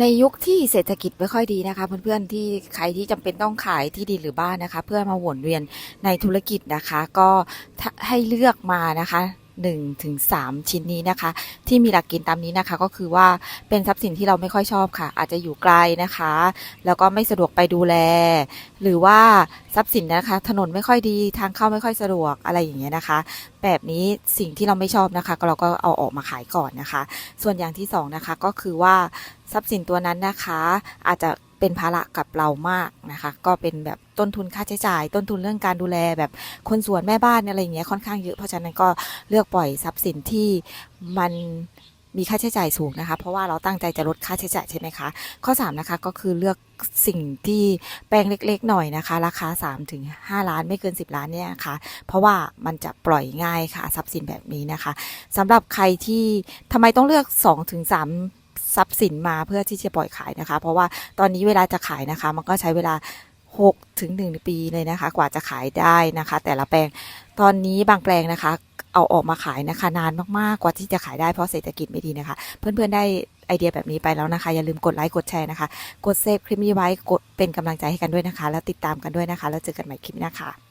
ในยุคที่เศรษฐกิจไม่ค่อยดีนะคะเพื่อนๆที่ใครที่จำเป็นต้องขายที่ดินหรือบ้านนะคะ เพื่อมาวนเวียนในธุรกิจนะคะ ก็ให้เลือกมานะคะ 1ถึง3ชิ้นนี้นะคะ ที่มีหลักเกณฑ์ตามนี้นะคะ ก็คือว่าเป็นทรัพย์สินที่เราไม่ค่อยชอบค่ะ อาจจะอยู่ไกลนะคะ แล้วก็ไม่สะดวกไปดูแล หรือว่าทรัพย์สินนะคะ ถนนไม่ค่อยดีทางเข้าไม่ค่อยสะดวกอะไรอย่างเงี้ยนะคะ แบบนี้สิ่งที่เราไม่ชอบนะคะ ก็เราก็เอาออกมาขายก่อนนะคะ ส่วนอย่างที่สองนะคะก็คือว่าทรัพย์สินตัวนั้นนะคะ อาจจะ เป็นภาระกับเรามากนะคะ ก็เป็นแบบต้นทุนค่าใช้จ่าย ต้นทุนเรื่องการดูแลแบบคนสวนแม่บ้านอะไรอย่างเงี้ยค่อนข้างเยอะเพราะฉะนั้นก็เลือกปล่อยทรัพย์สินที่มันมีค่าใช้จ่ายสูงนะคะ เพราะว่าเราตั้งใจจะลดค่าใช้จ่ายใช่ไหมคะ ข้อ 3 นะคะก็คือเลือกสิ่งที่แปลงเล็กๆหน่อยนะคะ ราคา 3 ถึง 5 ล้านไม่เกิน 10 ล้านเนี่ยนะคะเพราะว่ามันจะปล่อยง่ายค่ะ ทรัพย์สินแบบนี้นะคะสำหรับใครที่ทำไมต้องเลือก 2 ถึง 3 ทรัพย์สินมาเพื่อที่จะปล่อยขายนะคะ เพราะว่าตอนนี้เวลาจะขายนะคะ มันก็ใช้เวลา6ถึง1ปีเลยนะคะ กว่าจะขายได้นะคะ แต่ละแปลงตอนนี้บางแปลงนะคะ เอาออกมาขายนะคะ นานมากๆกว่าที่จะขายได้เพราะเศรษฐกิจไม่ดีนะคะ เพื่อนๆได้ไอเดียแบบนี้ไปแล้วนะคะ อย่าลืมกดไลค์กดแชร์นะคะ กดเซฟคลิปนี้ไว้กดเป็นกำลังใจให้กันด้วยนะคะ แล้วติดตามกันด้วยนะคะ แล้วเจอกันใหม่คลิปหน้าค่ะ